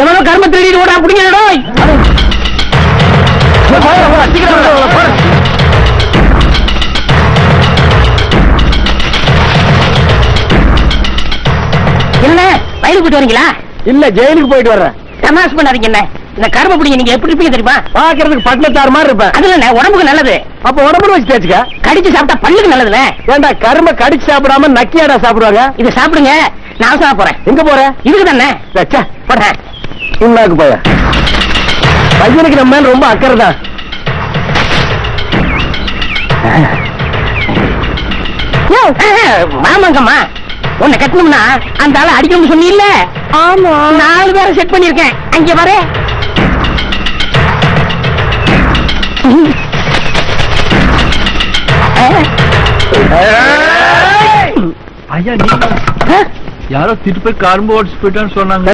எவனோ கர்ம திருடி ஓடா பிடிங்கடோ என்ன வயலுக்கு போயிட்டு வரீங்களா? இல்ல ஜெயிலுக்கு போயிட்டு வர்றேன். தமாஷ் பண்ணாதீங்க என்ன. இந்த கரும பிடிங்க நீங்க எப்படி இருப்பீங்க தெரியுமா? பாக்குறதுக்கு பட்டினத்தார் மாதிரி இருப்பேன். அதுல உடம்புக்கு நல்லது. அப்ப உடம்புல வச்சு தேய்ச்சுக்க கடிச்சு சாப்பிட்டா பல்லுக்கு நல்லதுல ஏண்டா கரும்ப கடிச்சு சாப்பிடாம நக்கியாடா சாப்பிடுவாங்க? இதை சாப்பிடுங்க. நான் அவசரமா போறேன். எங்க போற? இதுக்கு தானே? ச்சே, போடுறேன் உன்னாக்கு போய. பையனுக்கு நம்ம மேல ரொம்ப அக்கறை தான். மாமாங்கம்மா உன்னை கட்டணும்னா அந்த ஆளை அடிக்கணும்னு சொன்னீல்ல? ஆமா. நாலு பேரை செட் பண்ணிருக்கேன் அங்க பாரு. ஐயா நீங்க யாரோ திருப்பி கரும்பு ஓடிச்சு போயிட்டான்னு சொன்னாங்க.